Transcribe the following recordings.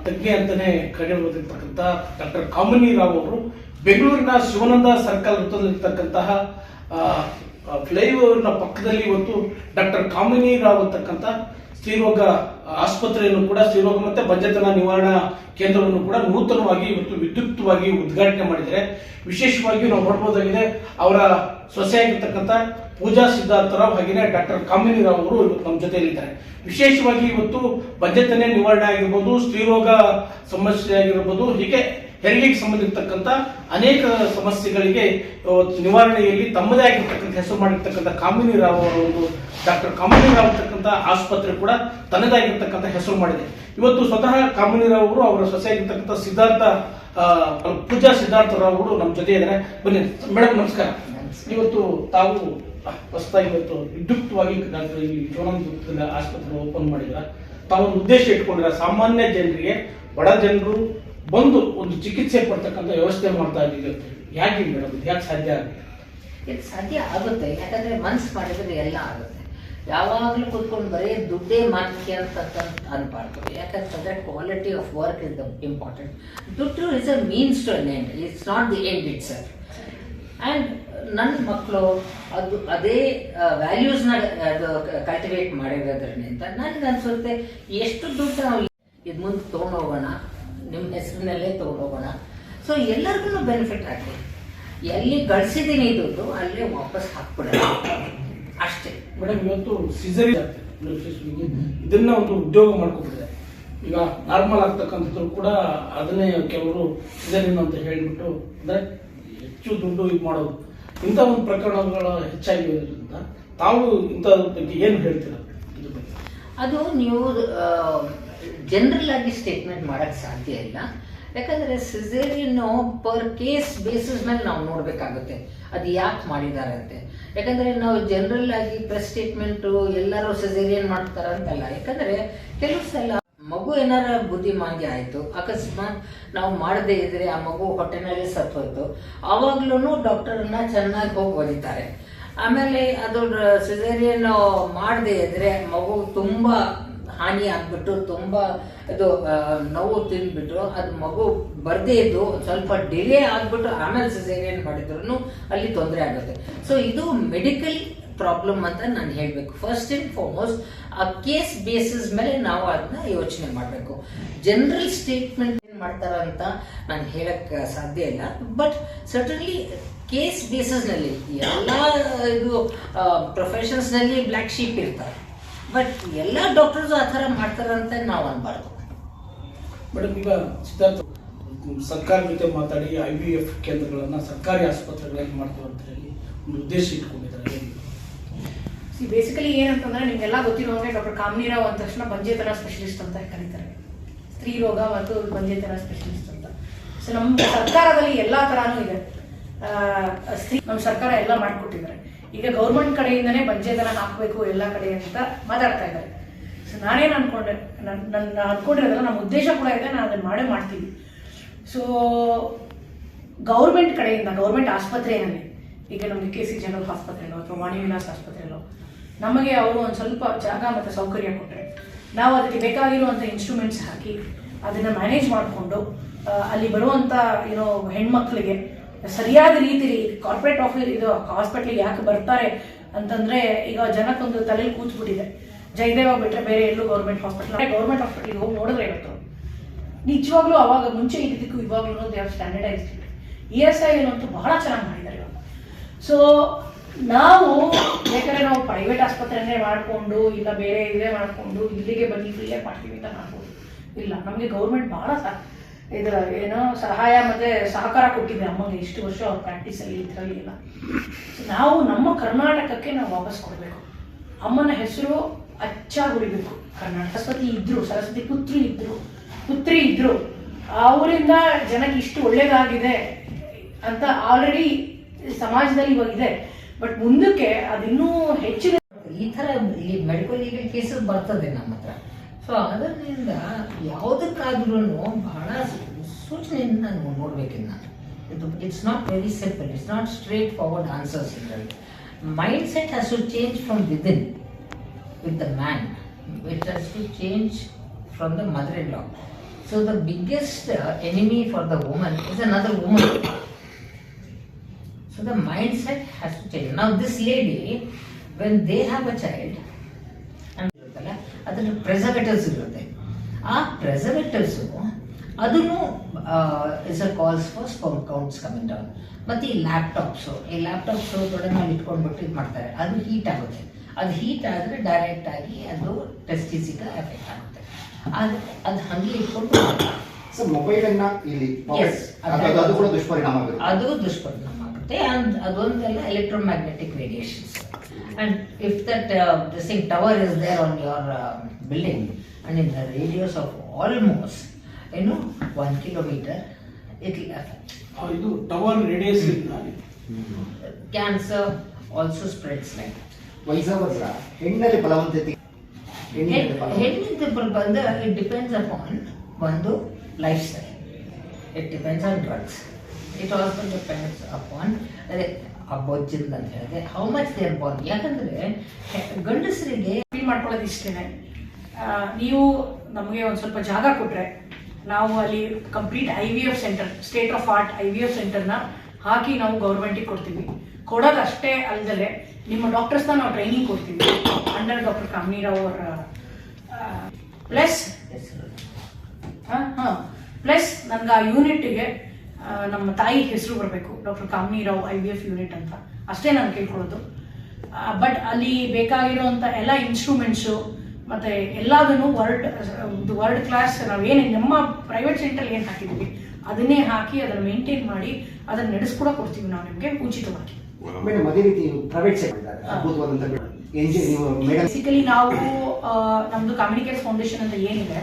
ಅಂತಲೇ ತಜ್ಞೆ ಅಂತಾನೆ ಕರೆಯಲ್ಪಟ್ಟಿರ್ತಕ್ಕಂಥ ಡಾಕ್ಟರ್ ಕಾಮಿನಿ ರಾವ್ ಅವರು ಬೆಂಗಳೂರಿನ ಶಿವನಂದ ಸರ್ಕಲ್ ವೃತ್ತದಲ್ಲಿರ್ತಕ್ಕಂತಹ ಫ್ಲೈಓವರ್ನ ಪಕ್ಕದಲ್ಲಿ ಇವತ್ತು ಡಾಕ್ಟರ್ ಕಾಮಿನಿ ರಾವ್ ಅಂತಕ್ಕಂಥ ಸ್ತ್ರೀರೋಗ ಆಸ್ಪತ್ರೆಯನ್ನು ಕೂಡ, ಸ್ತ್ರೀರೋಗ ಮತ್ತೆ ಬಂಜತನ ನಿವಾರಣಾ ಕೇಂದ್ರವನ್ನು ಕೂಡ ನೂತನವಾಗಿ ಇವತ್ತು ವಿದ್ಯುಕ್ತವಾಗಿ ಉದ್ಘಾಟನೆ ಮಾಡಿದ್ದಾರೆ. ವಿಶೇಷವಾಗಿ ನಾವು ನೋಡಬಹುದಾಗಿದೆ ಅವರ ಸೊಸೆಯಾಗಿರ್ತಕ್ಕಂಥ ಪೂಜಾ ಸಿದ್ಧಾರ್ಥರಾವ್ ಹಾಗೆಯೇ ಡಾಕ್ಟರ್ ಕಾಮಿನಿ ರಾವ್ ಅವರು ಇವತ್ತು ನಮ್ಮ ಜೊತೆಯಲ್ಲಿದ್ದಾರೆ. ವಿಶೇಷವಾಗಿ ಇವತ್ತು ಬಜೆತನೆ ನಿವಾರಣೆ ಆಗಿರ್ಬೋದು ಸ್ತ್ರೀರೋಗ ಸಮಸ್ಯೆ ಆಗಿರ್ಬೋದು, ಹೀಗೆ ಹೆರಿಗೆಗೆ ಸಂಬಂಧಿರ್ತಕ್ಕಂಥ ಅನೇಕ ಸಮಸ್ಯೆಗಳಿಗೆ ನಿವಾರಣೆಯಲ್ಲಿ ತಮ್ಮದೇ ಆಗಿರ್ತಕ್ಕಂಥ ಹೆಸರು ಮಾಡಿರ್ತಕ್ಕಂಥ ಕಾಮಿನಿ ರಾವ್ ಅವರ ಒಂದು ಡಾಕ್ಟರ್ ಕಾಮಿನಿ ರಾವ್ ಇರ್ತಕ್ಕಂಥ ಆಸ್ಪತ್ರೆ ಕೂಡ ತನ್ನದೇ ಆಗಿರ್ತಕ್ಕಂಥ ಹೆಸರು ಮಾಡಿದೆ. ಇವತ್ತು ಸ್ವತಃ ಕಾಮಿನಿ ರಾವ್ ಅವರು ಅವರ ಸೊಸೆಯಾಗಿರ್ತಕ್ಕಂಥ ಸಿದ್ಧಾರ್ಥ ಪೂಜಾ ಸಿದ್ಧಾರ್ಥ ರಾವ್ ಅವರು ನಮ್ಮ ಜೊತೆ ಇದ್ದಾರೆ ಬನ್ನಿ ಮೇಡಮ್ ನಮಸ್ಕಾರ. ಇವತ್ತು ತಾವು ಹೊಸದಾಗಿ ಇವತ್ತು ವಿದ್ಯುಕ್ತವಾಗಿ ಶಿವಾನಂದ ಆಸ್ಪತ್ರೆ ಓಪನ್ ಮಾಡಿದ್ರ. ತಾವೊಂದು ಉದ್ದೇಶ ಇಟ್ಕೊಂಡಿರ, ಸಾಮಾನ್ಯ ಜನರಿಗೆ, ಬಡ ಜನರು ಬಂದು ಒಂದು ಚಿಕಿತ್ಸೆ ಪಡ್ತಕ್ಕಂಥ ವ್ಯವಸ್ಥೆ ಮಾಡ್ತಾ ಇದ್ದೀವಿ ಯಾಕೆ ಮೇಡಮ್ ಯಾಕೆ ಸಾಧ್ಯ ಆಗುತ್ತೆ ಇದು ಸಾಧ್ಯ ಆಗುತ್ತೆ, ಯಾಕಂದ್ರೆ ಮನ್ಸು ಮಾಡಿದ್ರೆ ಎಲ್ಲ ಆಗುತ್ತೆ. ಯಾವಾಗಲೂ ಕೂತ್ಕೊಂಡು ಬರೀ ದುಡ್ಡೇ ಮಾಡ್ತೀಯ ಅಂತ ಅನ್ಬಾರ್ದು. ಯಾಕಂತಂದ್ರೆ quality of work is the important ದುಡ್ಡು is a means to an end it's not the end it sir and ನನ್ನ ಮಕ್ಕಳು ಅದು ಅದೇ ವ್ಯಾಲ್ಯೂಸ್ನ ಅದು ಕಲ್ಟಿವೇಟ್ ಮಾಡಿರೋದ್ರಿಂದ ನನಗೆ ಅನ್ಸುತ್ತೆ ಎಷ್ಟು ದುಡ್ಡು ನಾವು ಇದು ಮುಂದೆ ತೊಗೊಂಡೋಗೋಣ ನಿಮ್ಮ ಹೆಸರಿನಲ್ಲೇ ತೊಗೊಂಡೋಗೋಣ. ಸೊ ಎಲ್ಲರಿಗೂ ಬೆನಿಫಿಟ್ ಆಗಲಿ ಎಲ್ಲಿ ಗಳಿಸಿದ್ದೀನಿ ದುಡ್ಡು, ಅಲ್ಲೇ ವಾಪಸ್ ಹಾಕ್ಬಿಡೋಣ. ಅಷ್ಟೇ. ಮೇಡಮ್ ಇವತ್ತು ಸಿಸರಿ ವಿಶೇಷವಾಗಿ ಇದನ್ನ ಒಂದು ಉದ್ಯೋಗ ಮಾಡ್ಕೊಬಿಟ್ಟಿದೆ ಈಗ ನಾರ್ಮಲ್ ಆಗ್ತಕ್ಕಂಥದ್ದು ಕೂಡ ಅದನ್ನೇ ಕೆಲವರು ಸಿಜರಿನ್ ಅಂತ ಹೇಳಿಬಿಟ್ಟು ಅಂದ್ರೆ ಹೆಚ್ಚು ದುಡ್ಡು ಇದು ಮಾಡೋದು. ಇಂಥ ಒಂದು ಪ್ರಕರಣಗಳು ಹೆಚ್ಚಾಗಿರೋದ್ರಿಂದ ತಾವು ಇಂಥ ಬಗ್ಗೆ ಏನು ಹೇಳ್ತೀರ ಇದ್ರ ಬಗ್ಗೆ? ಅದು ನೀವು ಜನರಲ್ ಆಗಿ ಸ್ಟೇಟ್ಮೆಂಟ್ ಮಾಡಕ್ ಸಾಧ್ಯ ಇಲ್ಲ. ಯಾಕಂದ್ರೆ ಸಿಸೇರಿಯನ್ ಪರ್ ಕೇಸ್ ಬೇಸಿಸ್ ಮೇಲೆ ನಾವು ನೋಡ್ಬೇಕಾಗುತ್ತೆ. ಅದು ಯಾಕೆ ಮಾಡಿದ್ದಾರೆ ಅಂತೆ. ಯಾಕಂದ್ರೆ ನಾವು ಜನರಲ್ ಆಗಿ ಪ್ರೆಸ್ ಸ್ಟೇಟ್ಮೆಂಟು ಎಲ್ಲರೂ ಸಿಸೇರಿಯನ್ ಮಾಡ್ತಾರ ಅಂತಲ್ಲ. ಯಾಕಂದ್ರೆ ಕೆಲವು ಸಲ ಮಗು ಏನಾರ ಬುದ್ಧಿಮಾಂದ್ಯ ಆಯಿತು, ಅಕಸ್ಮಾತ್ ನಾವು ಮಾಡದೇ ಇದ್ರೆ ಆ ಮಗು ಹೊಟ್ಟೆನಲ್ಲಿ ಸತ್ತೋಯ್ತು ಡಾಕ್ಟರ್ ಡಾಕ್ಟರನ್ನ ಚೆನ್ನಾಗಿ ಹೋಗಿ ಹೊಡಿತಾರೆ ಆಮೇಲೆ ಅದು ಸಿಸೇರಿಯನ್ ಮಾಡದೇ ಇದ್ರೆ ಮಗು ತುಂಬಾ ಹಾನಿ ಆಗ್ಬಿಟ್ಟು ತುಂಬಾ ಇದು ನೋವು ತಿಂದ್ಬಿಟ್ಟು ಅದು ಮಗು ಬರ್ದೇ ಇದ್ದು ಸ್ವಲ್ಪ ಡಿಲೇ ಆಗ್ಬಿಟ್ಟು ಆಮೇಲೆ ಸಿಸೇರಿಯನ್ ಮಾಡಿದ್ರು ಅಲ್ಲಿ ತೊಂದರೆ ಆಗುತ್ತೆ. ಸೊ ಇದು ಮೆಡಿಕಲ್ ಪ್ರಾಬ್ಲಮ್ ಅಂತ ನಾನು ಹೇಳಬೇಕು. ಫಸ್ಟ್ ಅಂಡ್ ಫಾರ್ಮೋಸ್ಟ್ ಆ ಕೇಸ್ ಬೇಸಿಸ್ ಮೇಲೆ ನಾವು ಅದನ್ನ ಯೋಚನೆ ಮಾಡಬೇಕು. ಜನರಲ್ ಸ್ಟೇಟ್ಮೆಂಟ್ ಏನು ಮಾಡ್ತಾರ ಅಂತ ನಾನು ಹೇಳಕ್ಕೆ ಸಾಧ್ಯ ಇಲ್ಲ. ಬಟ್ ಸರ್ಟನ್ಲಿ ಕೇಸ್ ಬೇಸಿಸ್ನಲ್ಲಿ, ಎಲ್ಲ ಇದು ಪ್ರೊಫೆಷನ್ಸ್ನಲ್ಲಿ ಬ್ಲ್ಯಾಕ್ ಶೀಪ್ ಇರ್ತಾರೆ. ಬಟ್ ಎಲ್ಲ ಡಾಕ್ಟರ್ಸ್ ಆ ಥರ ಮಾಡ್ತಾರಂತ ನಾವು ಅನ್ಬಾರ್ದು. ಮೇಡಮ್ ಈಗ ಸಿದ್ಧಾರ್ಥ ಸರ್ಕಾರ ಜೊತೆ ಮಾತಾಡಿ ಐ ವಿ ಎಫ್ ಕೇಂದ್ರಗಳನ್ನ ಸರ್ಕಾರಿ ಆಸ್ಪತ್ರೆಗಳಲ್ಲಿ ಮಾಡ್ತೀವಿ ಅಂತ ಹೇಳಿ ಒಂದು ಉದ್ದೇಶ ಇಟ್ಕೊಂಡಿದ್ದಾರೆ ಬೇಸಿಕಲಿ ಏನಂತಂದ್ರೆ ನಿಮ್ಗೆಲ್ಲ ಗೊತ್ತಿರೋ ಹಾಗೆ ಡಾಕ್ಟರ್ ಕಾಮನೀರಾವ್ ಅಂದ ತಕ್ಷಣ ಬಂಜೇತನ ಸ್ಪೆಷಲಿಸ್ಟ್ ಅಂತ ಕರೀತಾರೆ. ಸ್ತ್ರೀ ರೋಗ ಮತ್ತು ಬಂಜೇತನ ಸ್ಪೆಷಲಿಸ್ಟ್ ಅಂತ. ಸೊ ನಮ್ಮ ಸರ್ಕಾರದಲ್ಲಿ ಎಲ್ಲ ತರಾನು ಇದೆ. ಆ, ಸ್ತ್ರೀ ನಮ್ಮ ಸರ್ಕಾರ ಎಲ್ಲ ಮಾಡಿಕೊಟ್ಟಿದ್ದಾರೆ. ಈಗ ಗೌರ್ಮೆಂಟ್ ಕಡೆಯಿಂದನೇ ಬಂಜೇತನ ಹಾಕಬೇಕು ಎಲ್ಲ ಕಡೆ ಅಂತ ಮಾತಾಡ್ತಾ ಇದ್ದಾರೆ. ಸೊ ನಾನೇನು ಅನ್ಕೊಂಡೆ ನನ್ನ ನನ್ನ ಅನ್ಕೊಂಡಿರೋದಲ್ಲ ನಮ್ಮ ಉದ್ದೇಶ ಕೂಡ ಇದೆ, ನಾನು ಅದನ್ನ ಮಾಡೇ ಮಾಡ್ತೀನಿ. ಸೊ ಗೌರ್ಮೆಂಟ್ ಕಡೆಯಿಂದ, ಗೌರ್ಮೆಂಟ್ ಆಸ್ಪತ್ರೆಯಲ್ಲಿ, ಈಗ ನಮಗೆ ಕೆ ಸಿ ಜನರಲ್ ಆಸ್ಪತ್ರೆಯಲ್ಲೋ ಅಥವಾ ವಾಣಿ ವಿಲಾಸ್ ಆಸ್ಪತ್ರೆಯಲ್ಲೋ, ನಮಗೆ ಅವರು ಒಂದು ಸ್ವಲ್ಪ ಜಾಗ ಮತ್ತು ಸೌಕರ್ಯ ಕೊಟ್ಟರೆ ನಾವು ಅದಕ್ಕೆ ಬೇಕಾಗಿರುವಂಥ ಇನ್ಸ್ಟ್ರೂಮೆಂಟ್ಸ್ ಹಾಕಿ, ಅದನ್ನು ಮ್ಯಾನೇಜ್ ಮಾಡಿಕೊಂಡು ಅಲ್ಲಿ ಬರುವಂಥ ಏನೋ ಹೆಣ್ಮಕ್ಳಿಗೆ ಸರಿಯಾದ ರೀತಿಲಿ ಕಾರ್ಪೊರೇಟ್ ಆಫೀಸ್ ಇದು ಹಾಸ್ಪಿಟ್ಲಿಗೆ ಯಾಕೆ ಬರ್ತಾರೆ ಅಂತಂದ್ರೆ ಈಗ ಜನಕ್ಕೊಂದು ತಲೆಯಲ್ಲಿ ಕೂತ್ಬಿಟ್ಟಿದೆ. ಜಯದೇವ ಬಿಟ್ಟರೆ ಬೇರೆ ಎಲ್ಲೂ ಗೌರ್ಮೆಂಟ್ ಹಾಸ್ಪಿಟಲ್ ಗೌರ್ಮೆಂಟ್ ಹಾಸ್ಪಿಟ್ಲಿಗೆ ಹೋಗಿ ನೋಡಿದ್ರೆ ಇವತ್ತು. ನಿಜವಾಗ್ಲೂ ಅವಾಗ ಮುಂಚೆ ಇದ್ದಿದ್ದಕ್ಕೂ ಇವಾಗ್ಲೂ they are standardise E S I ಅಂತೂ ಬಹಳ ಚೆನ್ನಾಗಿ ಮಾಡಿದ್ದಾರೆ ಇವಾಗ. ಸೊ ನಾವು ಬೇಕಾದ್ರೆ ನಾವು ಪ್ರೈವೇಟ್ ಆಸ್ಪತ್ರೆನೇ ಮಾಡಿಕೊಂಡು ಇಲ್ಲ ಬೇರೆ ಇದೇ ಮಾಡಿಕೊಂಡು ಇಲ್ಲಿಗೆ ಬನ್ನಿ ಫ್ರೀಯಾಗಿ ಮಾಡ್ತೀವಿ ಅಂತ ಮಾಡ್ಬೋದು. ಇಲ್ಲ, ನಮಗೆ ಗೌರ್ಮೆಂಟ್ ಬಹಳ ಸಹ ಇದು ಏನೋ ಸಹಾಯ ಮತ್ತೆ ಸಹಕಾರ ಕೊಟ್ಟಿದೆ ಅಮ್ಮಗೆ. ಇಷ್ಟು ವರ್ಷ ಅವ್ರ ಪ್ರಾಕ್ಟೀಸಲ್ಲಿ ಇದರಲ್ಲಿ ಇಲ್ಲ So ನಾವು ನಮ್ಮ ಕರ್ನಾಟಕಕ್ಕೆ ನಾವು ವಾಪಸ್ ಕೊಡಬೇಕು. ಅಮ್ಮನ ಹೆಸರು ಅಚ್ಚಾಗಿ ಉಳಿಬೇಕು ಕರ್ನಾಟಕ ಸರಸ್ವತಿ ಇದ್ರು, ಸರಸ್ವತಿ ಪುತ್ರಿ ಇದ್ರು ಪುತ್ರಿ ಇದ್ರು. ಅವರಿಂದ ಜನಕ್ಕೆ ಇಷ್ಟು ಒಳ್ಳೇದಾಗಿದೆ ಅಂತ ಆಲ್ರೆಡಿ ಸಮಾಜದಲ್ಲಿ ಇವಾಗ ಇದೆ. ಬಟ್ ಮುಂದಕ್ಕೆ ಅದಿನ್ನೂ ಹೆಚ್ಚಿನ ಈ ಥರ ಮೆಡಿಕಲ್ ಲೀಗಲ್ ಕೇಸಸ್ ಬರ್ತದೆ ನಮ್ಮ ಹತ್ರ. ಸೊ ಅದರಿಂದ ಯಾವುದಕ್ಕಾದ್ರೂ ಬಹಳ ಸೂಚನೆಯಿಂದ ನಾವು ನೋಡ್ಬೇಕಿನ್ನ ಇದು it's not very simple it's not straightforward answers ಇದರಲ್ಲಿ mindset has to change from within with the man which has to change from the mother-in-law. So the biggest uh, enemy for the woman is another woman. So the mindset has to change. Now this lady, when they have a child, and ಇರುತ್ತಲ್ಲ, ಅದ್ರಲ್ಲಿ preservatives ಇರುತ್ತೆ. ಆ preservatives ಅದನ್ನು is a calls for sperm counts coming down ಮತ್ತು ಈ laptops ಈ laptops ತೊಡೆ ನಾವು ಇಟ್ಕೊಂಡ್ಬಿಟ್ಟು ಇದು ಮಾಡ್ತಾರೆ. ಅದು ಹೀಟ್ ಆಗುತ್ತೆ. ಅದು ಹೀಟ್ ಆದರೆ ಡೈರೆಕ್ಟ್ ಆಗಿ ಅದು ಟೆಸ್ಟಿಸಿಗೆ ಎಫೆಕ್ಟ್ ಆಗುತ್ತೆ. ಅದು ಅದು ಹಂಗೆ ಇಟ್ಕೊಂಡು ಸೊ ಮೊಬೈಲ್ ಅನ್ನ ಇಲ್ಲಿ. ಅದು ಕೂಡ ದುಷ್ಪರಿಣಾಮ ಅದು ದುಷ್ಪರಿಣಾಮ. ಆಗುತ್ತೆ and ಅದೊಂದೆಲ್ಲ electromagnetic radiations and if that this thing tower is there on your building and in the radius of almost ಏನು one kilometre it will effect ಆ, ಇದು tower radius cancer also spreads like ವಯಸ್ಸಾವರ್ಸ ಹೆಣ್ಣಲ್ಲಿ ಫಲವಂತತೆ ಹೆಣ್ಣಿನಲ್ಲಿ ಫಲವಂತತೆ ಹೆಣ್ಣಿನ ಬಂದು it depends upon ಒಂದು lifestyle it depends on drugs it also depends upon ಅದೇ ಆ ಬೊಜ್ಜಿಂದ ಅಂತ ಹೇಳಿದೆ ಹೌ ಮಚ್ ದೇರ್ ಬಾನ್ ಯಾಕಂದ್ರೆ ಹೆ- ಗಂಡಸರಿಗೆ ಫೀಲ್ ಮಾಡ್ಕೊಳ್ಳೋದು ಇಷ್ಟೇನೆ. ನೀವು ನಮಗೆ ಒಂದು ಸ್ವಲ್ಪ ಜಾಗ ಕೊಟ್ರೆ ನಾವು ಅಲ್ಲಿ complete I V F centre state of art I V F ಸೆಂಟರ್ನ ಹಾಕಿ ನಾವು ಗೌರ್ಮೆಂಟಿಗೆ ಕೊಡ್ತೀವಿ. ಕೊಡೋದು ಅಷ್ಟೇ ಅಲ್ಲದೆ ನಿಮ್ಮ ಡಾಕ್ಟರ್ಸ್ನ ನಾವು ಟ್ರೈನಿಂಗ್ ಕೊಡ್ತೀವಿ. ಅಂಡರ್ ಡಾಕ್ಟರ್ ಕಾಮಿರಾವ್ ಅವರ ಪ್ಲಸ್ ಹಾಂ ಪ್ಲಸ್ ನನ್ಗೆ ಆ ಯೂನಿಟ್ಗೆ ನಮ್ಮ ತಾಯಿ ಹೆಸರು ಬರಬೇಕು doctor Kamini Rao I V F unit ಅಂತ. ಅಷ್ಟೇ ನಾನು ಕೇಳ್ಕೊಳ್ಳೋದು. ಬಟ್ ಅಲ್ಲಿ ಬೇಕಾಗಿರುವಂಥ ಎಲ್ಲ ಇನ್ಸ್ಟ್ರೂಮೆಂಟ್ಸು ಮತ್ತು ಎಲ್ಲದನ್ನು ವರ್ಲ್ಡ್ ವರ್ಲ್ಡ್ ಕ್ಲಾಸ್ ನಾವು ಏನು ನಮ್ಮ ಪ್ರೈವೇಟ್ ಸೆಂಟರ್ ಏನು ಹಾಕಿದ್ವಿ ಅದನ್ನೇ ಹಾಕಿ ಅದನ್ನು ಮೇಂಟೈನ್ ಮಾಡಿ ಅದನ್ನು ನಡೆಸ್ಕೊಡ ಕೊಡ್ತೀವಿ ನಾವು ನಿಮಗೆ ಉಚಿತವಾಗಿ. ಅದೇ ರೀತಿ ಪ್ರೈವೇಟ್ ಬೇಸಿಕಲಿ ನಾವು ನಮ್ದು ಕಮ್ಯುನಿಕೇಟ್ ಫೌಂಡೇಶನ್ ಅಂತ ಏನಿದೆ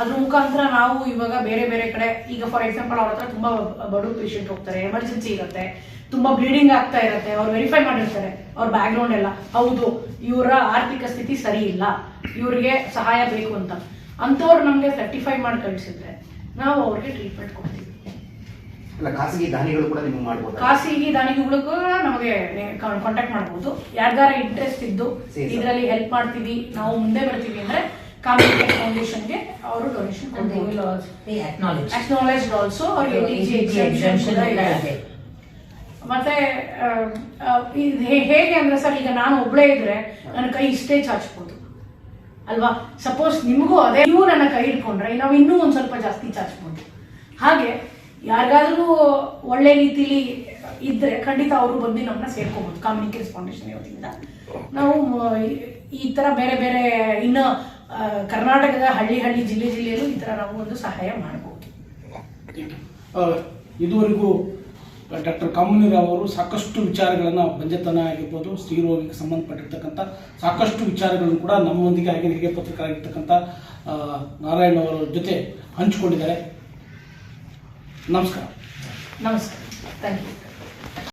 ಅದ್ರ ಮುಖಾಂತರ ನಾವು ಇವಾಗ ಬೇರೆ ಬೇರೆ ಕಡೆ ಈಗ ಫಾರ್ ಎಕ್ಸಾಂಪಲ್ ಅವ್ರ ಹತ್ರ ತುಂಬಾ ಬಡ ಪೇಷಂಟ್ ಹೋಗ್ತಾರೆ ಎಮರ್ಜೆನ್ಸಿ ಇರುತ್ತೆ ತುಂಬಾ ಬ್ಲೀಡಿಂಗ್ ಆಗ್ತಾ ಇರುತ್ತೆ ಅವ್ರು ವೆರಿಫೈ ಮಾಡಿರ್ತಾರೆ ಅವ್ರ ಬ್ಯಾಕ್ಗ್ರೌಂಡ್ ಎಲ್ಲ. ಹೌದು ಇವರ ಆರ್ಥಿಕ ಸ್ಥಿತಿ ಸರಿ ಇಲ್ಲ ಇವ್ರಿಗೆ ಸಹಾಯ ಬೇಕು ಅಂತ. ಅಂಥವ್ರು ನಮಗೆ ಸರ್ಟಿಫೈ ಮಾಡಿ ಕಳಿಸಿದ್ರೆ ನಾವು ಅವ್ರಿಗೆ ಟ್ರೀಟ್ಮೆಂಟ್ ಕೊಡ್ತೀವಿ. ಖಾಸಗಿ ದಾನಿಗಳು ಕೂಡ ನಿಮ್ಗೆ ಮಾಡ್ಬೋದು? ಖಾಸಗಿ ದಾನಿಗಳಿಗೂ ನಮಗೆ ಕಾಂಟ್ಯಾಕ್ಟ್ ಮಾಡಬಹುದು ಯಾರ್ಗಾರ ಇಂಟ್ರೆಸ್ಟ್ ಇದ್ದು ಇದರಲ್ಲಿ ಹೆಲ್ಪ್ ಮಾಡ್ತೀವಿ ನಾವು ಮುಂದೆ ಬರ್ತೀವಿ ಅಂದ್ರೆ ಕಾಮಿನಿಕೇಟ್ ಫೌಂಡೇಶನ್ಗೆ ಅವರು ಡೊನೇಷನ್ ಅಕ್ನಾಲೇಜ್ಡ್ ಆಲ್ಸೋ ಅವ್ರಿಗೆ. ಮತ್ತೆ ಇದು ಹೇ- ಹೇಗೆ ಅಂದ್ರೆ ಸರ್ ಈಗ ನಾನು ಒಬ್ಳೇ ಇದ್ರೆ ನನ್ನ ಕೈ ಇಷ್ಟೇ ಚಾಚ್ಬೋದು. ಅಲ್ವಾ? ಸಪೋಸ್ ನಿಮಗೂ ಅದೇ ನೀವು ನನ್ನ ಕೈ ಹಿಡ್ಕೊಂಡ್ರೆ ನಾವು ಇನ್ನೂ ಒಂದ್ ಸ್ವಲ್ಪ ಜಾಸ್ತಿ ಚಾಚ್ಬೋದು. ಹಾಗೆ ಯಾರಿಗಾದ್ರೂ ಒಳ್ಳೆ ರೀತಿಲಿ ಇದ್ರೆ ಖಂಡಿತ ಅವರು ಬಂದು ನಮ್ಮನ್ನ ಸೇರ್ಕೋಬಹುದು ಕಾಮಿನಿಕೇಟ್ ಫೌಂಡೇಶನ್ ಇವತ್ತಿಂದ. ನಾವು ಈ- ತರ ಬೇರೆ ಬೇರೆ ಇನ್ನು ಕರ್ನಾಟಕದ ಹಳ್ಳಿ ಹಳ್ಳಿ ಜಿಲ್ಲೆ ಜಿಲ್ಲೆಯಲ್ಲೂ ಈ ಥರ ನಾವು ಒಂದು ಸಹಾಯ ಮಾಡಬಹುದು ಇದುವರೆಗೂ ಡಾಕ್ಟರ್ ಕಾಮನಿರಾವ್ ಅವರು ಸಾಕಷ್ಟು ವಿಚಾರಗಳನ್ನು ಬಂಜೆತನ ಆಗಿರ್ಬೋದು ಸ್ತ್ರೀರೋಗಿಗೆ ಸಂಬಂಧಪಟ್ಟಿರ್ತಕ್ಕಂಥ ಸಾಕಷ್ಟು ವಿಚಾರಗಳನ್ನು ಕೂಡ ನಮ್ಮೊಂದಿಗೆ ಆಗಿ ಹಿರಿಯ ಪತ್ರಕರಾಗಿರ್ತಕ್ಕಂಥ ನಾರಾಯಣ ನಾರಾಯಣ್ ಅವರ ಜೊತೆ ಹಂಚಿಕೊಂಡಿದ್ದಾರೆ. ನಮಸ್ಕಾರ. ನಮಸ್ಕಾರ. Thank you.